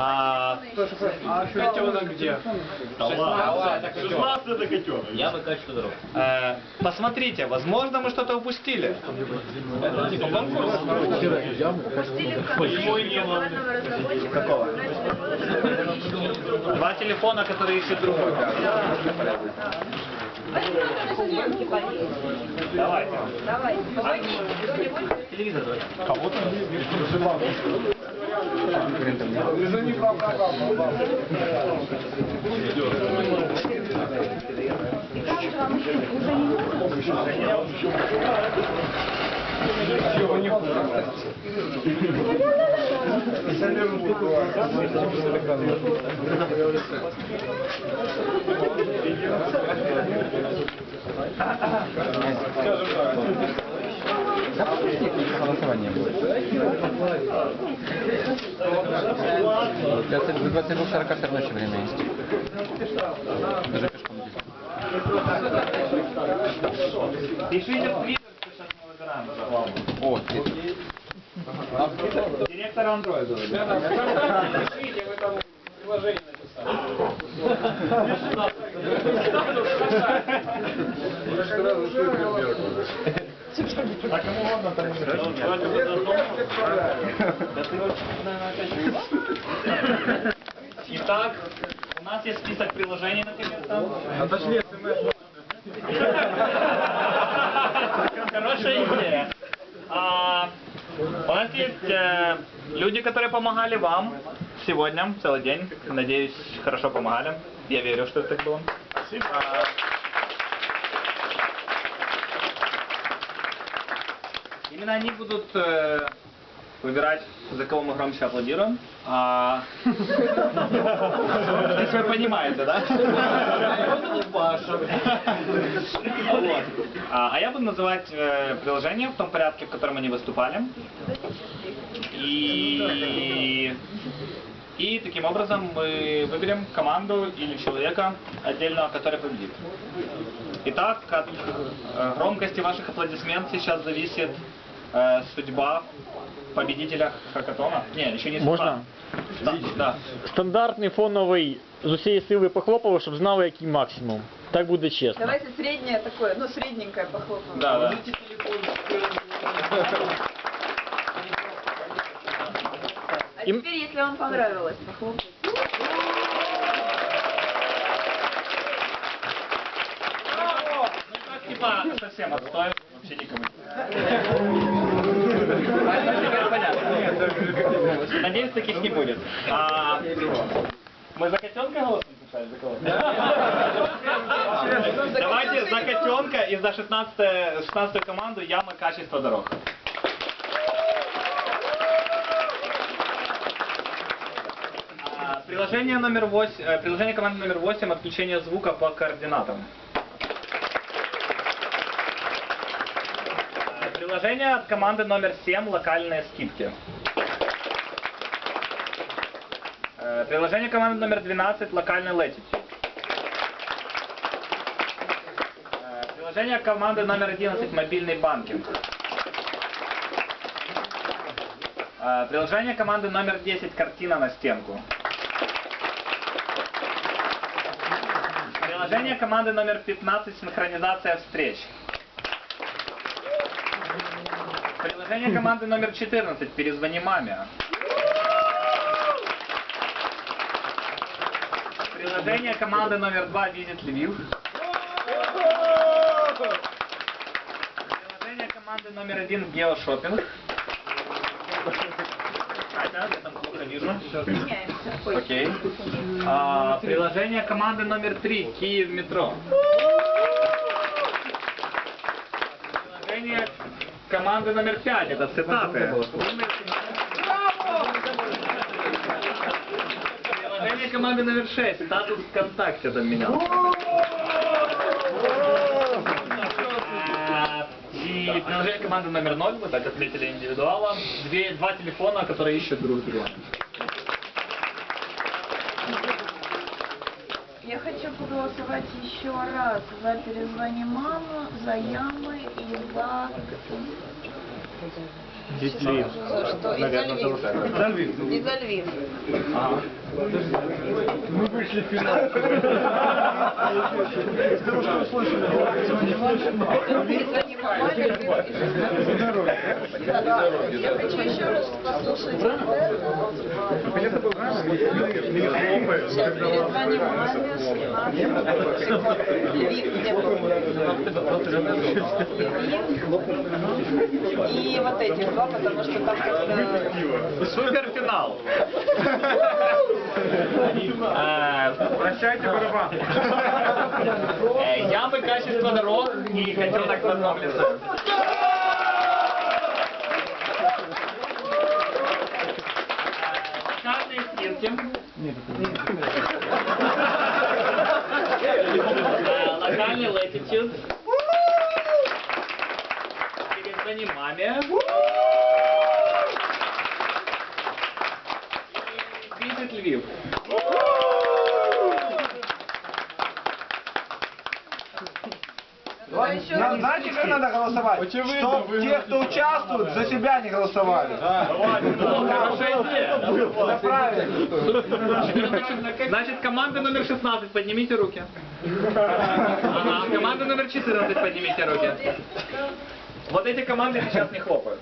А, Котенок где? я выкачиваю дорогу. Э, посмотрите, возможно, мы что-то упустили. Это типа конкурс? Какого? Два телефона, которые ищет другой. Давайте. Телевизор давайте. До 22.40 все равно еще время есть. Даже пешком идти. Пишите в Твиттер. О. Директор андроида. Пишите, вы там приложение А кому угодно там Итак, у нас есть список приложений наконец-то. Отошли смс. Хорошая идея. А, у нас есть э, люди, которые помогали вам сегодня, целый день. Надеюсь, хорошо помогали. Я верю, что это так было. А, Именно они будут э, выбирать, за кого мы громче аплодируем. А... Здесь вы понимаете, да? Вот. А а я буду называть э, приложения в том порядке, в котором они выступали. И... И таким образом мы выберем команду или человека отдельного, который победит. Итак, от э, громкости ваших аплодисментов сейчас зависит э, судьба победителя хакатона. Не, еще не судьба. Можна? Да, да. Стандартний фоновий з усієї сили похлопав, щоб знали, який максимум. Так буде чесно. Давайте среднее такое, ну средненькое похлопаем. Да, да. А Им- теперь, если вам понравилось, похлопайте. Типа совсем отстой, вообще никому. Надеюсь, таких не будет. А, мы за котенка голосом писали? За кого? Давайте за котенка и за 16 16 команду яма качество дорог. А, Приложение номер 8, приложение команды номер 8 отключение звука по координатам. Э, Приложение от команды номер 7 «Локальные скидки». Э, Приложение команды номер 12 «Локальный летить». Э, Приложение команды номер 11 «Мобильный банкинг». Э, Приложение команды номер 10 «Картина на стенку». Приложение команды номер 15 «Синхронизация встреч». Приложение команды номер 14 «Перезвони маме». Приложение команды номер 2 «Визит Львив». Приложение команды номер 1 «Геошоппинг». Да, я там плохо вижу. Окей. А, приложение команды номер 3 «Киев метро». Приложение команды номер 5 это цитаты. Приложение команды номер 6 статус ВКонтакте там менял. А, И приложение команды номер 0, мы так отметили индивидуала. Две, два телефона, которые ищут друг друга. Я хочу проголосовать еще раз за перезвони маму, за ямы и за... Львів. Что? Из-за Наверное, Львив. вот это. Из-за Львив. Ага. Из-за Ямали, Львив и Я хочу еще раз послушать. И вот этих два, потому что там как-то... Суперфинал. Прощайте, барабан. э, Ямы, качество дорог и котенок в одном лице. Э, Локальные стирки. Э, Локальный latitude. Перезвони маме. И Visit Львив. Нам знаете, как надо голосовать? Чтоб те, кто участвует, за себя не голосовали. Правильно. Значит, команда номер 16, поднимите руки. Ага, команда номер 14, поднимите руки. Вот эти команды сейчас не хлопают.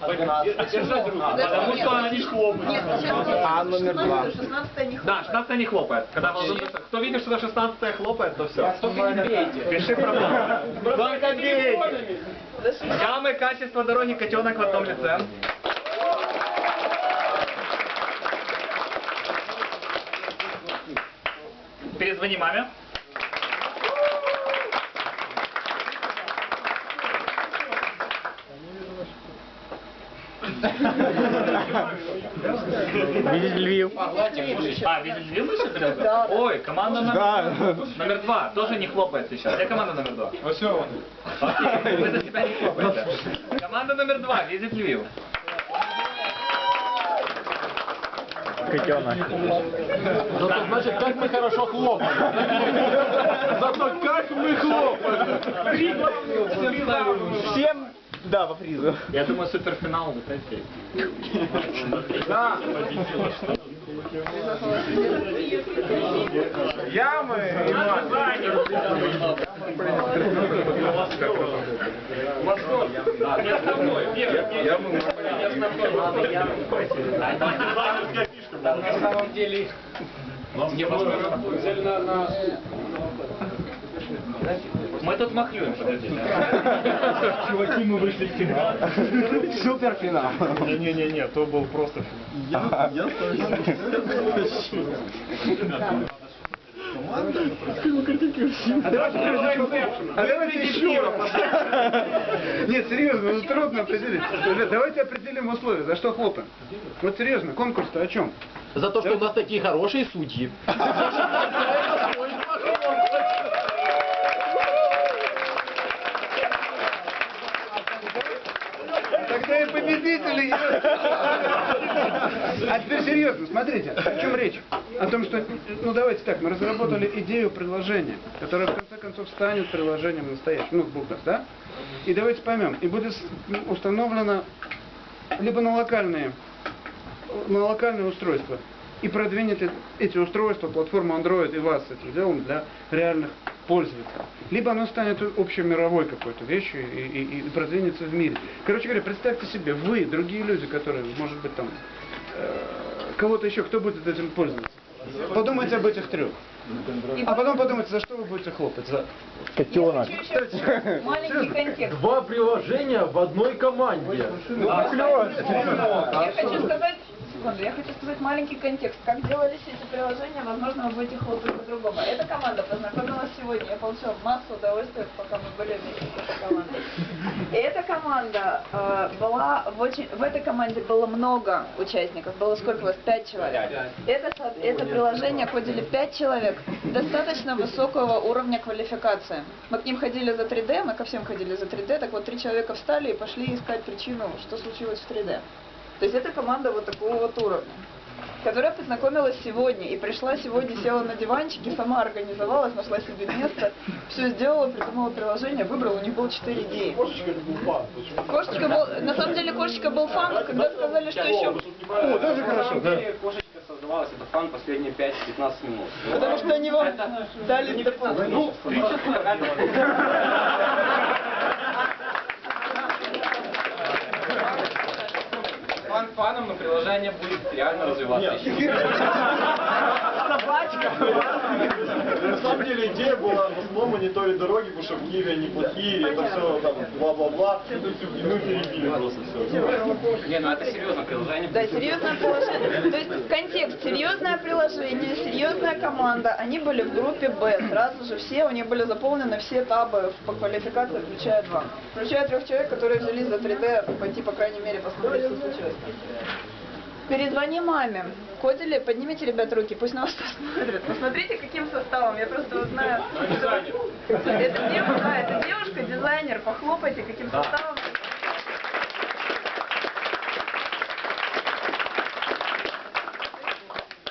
Держать руки. Потому что они хлопают. Нет, сейчас А номер два? 16 не Да, 16 не хлопает. Когда Кто видит, что 16 хлопает, то все. Только не бейте. Пиши пропало. Только бейте. Ямы, качество дороги, котенок в одном лице. Перезвони маме. Візит Львів. А, видели Львив еще перезвонил? Ой, команда номер, номер два тоже не хлопает сейчас. Где команда номер два? Все, он. Окей, вы за себя не хлопаете. Команда номер два, визит Львив. Котенок. Зато, значит, как мы хорошо хлопаем. Зато как мы хлопаем. Всем, да, по призу. Я думаю, суперфинал вот эти. Да. Ямы мат. Не основной, первый. Не основной. На самом деле, Мы тут махлюем, подождите. Чуваки, мы вышли в финал. суперфинал. Не-не-не, то был просто финал. Давайте определим- а давайте еще. Нет, серьезно, ну трудно определить. Давайте определим условия, за что хлопаем. Вот серьезно, конкурс-то о чем? За то, что у нас такие хорошие судьи. Победители. А теперь серьезно, смотрите, о чем речь? О том, что, ну давайте так, мы разработали идею приложения, которое в конце концов станет приложением настоящим, ну, в буквах, да? И давайте поймем, и будет установлено либо на локальные, на локальные устройства, и продвинет эти устройства, платформу Android и вас с этим делом для реальных пользователей. Либо оно станет общемировой какой-то вещью и, и- и продвинется в мире. Короче говоря, представьте себе, вы, другие люди, которые, может быть, там, э, кого-то еще, кто будет этим пользоваться. Подумайте об этих трех. А потом подумайте, за что вы будете хлопать. За... Котенок. Маленький контекст. Два приложения в одной команде. А, Я хочу сказать, секунду, я хочу сказать маленький контекст. Как делались эти приложения, возможно, вы будете хлопать по-другому. Эта команда познакомилась сегодня, я получила массу удовольствия, пока мы были вместе с этой командой. И эта команда э, была в очень, в этой команде было много участников, было сколько у вас? Пять человек. Это, это приложение ходили пять человек, достаточно высокого уровня квалификации. Мы к ним ходили за 3D, мы ко всем ходили за 3D, так вот три человека встали и пошли искать причину, что случилось в 3D. То есть это команда вот такого вот уровня. которая познакомилась сегодня и пришла сегодня, села на диванчике, сама организовалась, нашла себе место, все сделала, придумала приложение, выбрала, у них было 4 идеи. Кошечка был, на самом деле кошечка был фан, когда сказали, что еще... О, тоже хорошо, да. Кошечка создавалась, это фан последние 5-15 минут. Потому что они вам дали дополнительно. Фан фаном, но приложение будет реально развиваться. На самом деле идея была в основном мониторить дороги, потому что в Киеве они плохие, и это все там бла-бла-бла. И мы перебили просто все. Не, ну это серьезно приложение. Да, серьезное приложение. То есть контекст, серьезное приложение, серьезная команда. Они были в группе Б. Сразу же все, у них были заполнены все табы по квалификации, включая два. Включая трех человек, которые взялись за 3D, пойти, по крайней мере, посмотреть, что случилось. Перезвони маме. Кодили, поднимите, ребят, руки, пусть на вас посмотрят. Посмотрите, каким составом. Я просто вот знаю. Это девушка, да, это девушка, дизайнер. Похлопайте, каким составом.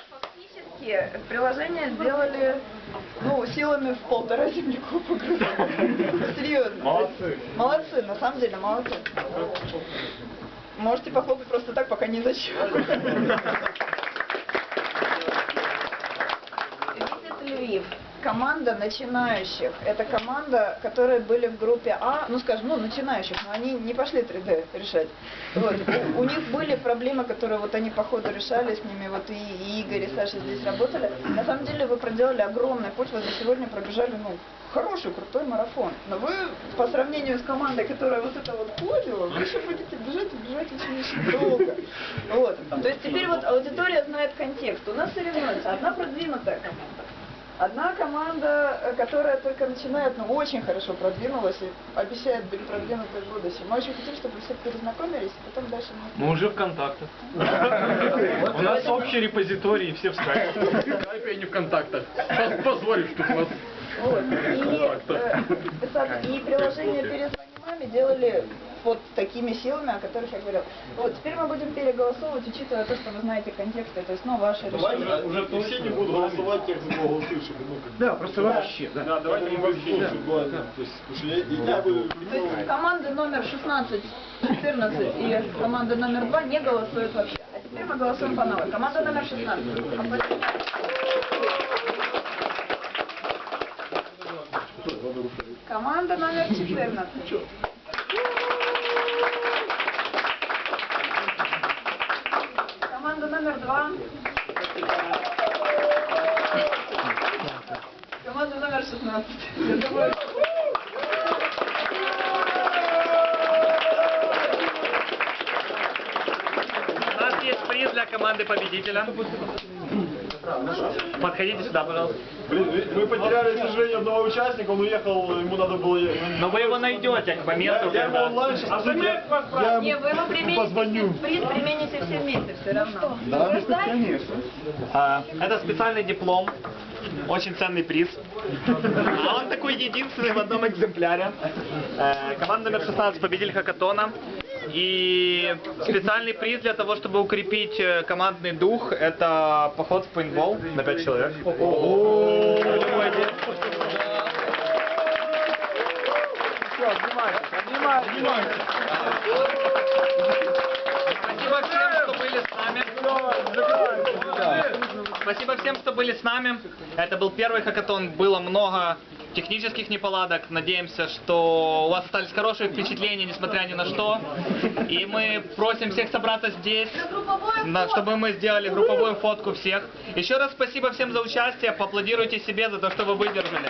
Фактически приложение сделали ну, силами в полтора землекопа. Серьезно. Молодцы. Молодцы, на самом деле, молодцы. Можете похлопать просто так, пока не зачем. Львив. Команда начинающих. Это команда, которые были в группе А, ну скажем, ну начинающих, но они не пошли 3D решать. Вот. У, них были проблемы, которые вот они по ходу решали, с ними вот и, и Игорь, и Саша здесь работали. На самом деле вы проделали огромный путь, вы за сегодня пробежали, ну, хороший, крутой марафон. Но вы, по сравнению с командой, которая вот это вот ходила, вы еще будете бежать и бежать очень-очень долго. Вот. То есть теперь вот аудитория знает контекст. У нас соревнуются одна продвинутая команда. Одна команда, э, которая только начинает, но очень хорошо продвинулась и обещает быть продвинутой в будущем. Мы очень хотим, чтобы все перезнакомились, и потом дальше мы... Мы уже в контактах. У нас общий репозиторий, и все в скайпе. В скайпе, а не в контактах. Позволишь, что у вас... Вот. И, и приложение «Перезвони маме» делали вот такими силами, о которых я говорила. Вот, теперь мы будем переголосовывать, учитывая то, что вы знаете контексты, то есть, ну, ваше Давайте решение. уже, уже все не будут голосовать тех, за голосуют, чтобы, ну, как. Да, просто вообще, да. Да, давайте не вообще, чтобы, да, то есть, потому что я, я бы... То есть команды номер 16, 14 и команда номер 2 не голосуют вообще. А теперь мы голосуем по новой. Команда номер 16. Команда номер 14. Команда номер 2. Команда номер 16. Я думаю, У нас есть приз для команды победителя. Подходите сюда, пожалуйста. Блин, мы- потеряли, к сожалению, одного участника, он уехал, ему надо было... Но вы его найдете к Я, моменту, я ему когда... онлайн сейчас, скажите, я Не, вы его ему примените, позвоню. приз примените все вместе все равно. Да, конечно. А, Это специальный диплом, очень ценный приз. А он такой единственный в одном экземпляре. Э, Команда номер 16 победитель Хакатона. И специальный приз для того, чтобы укрепить э, командный дух, это поход в пейнтбол на 5 человек. Спасибо всем, что были с нами. Спасибо всем, что были с нами. Это был первый хакатон. Было много технических неполадок. Надеемся, что у вас остались хорошие впечатления, несмотря ни на что. И мы просим всех собраться здесь, на- чтобы мы сделали групповую фотку всех. Еще раз спасибо всем за участие. Поаплодируйте себе за то, что вы выдержали.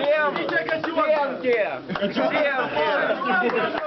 Всем! Всем! Всем!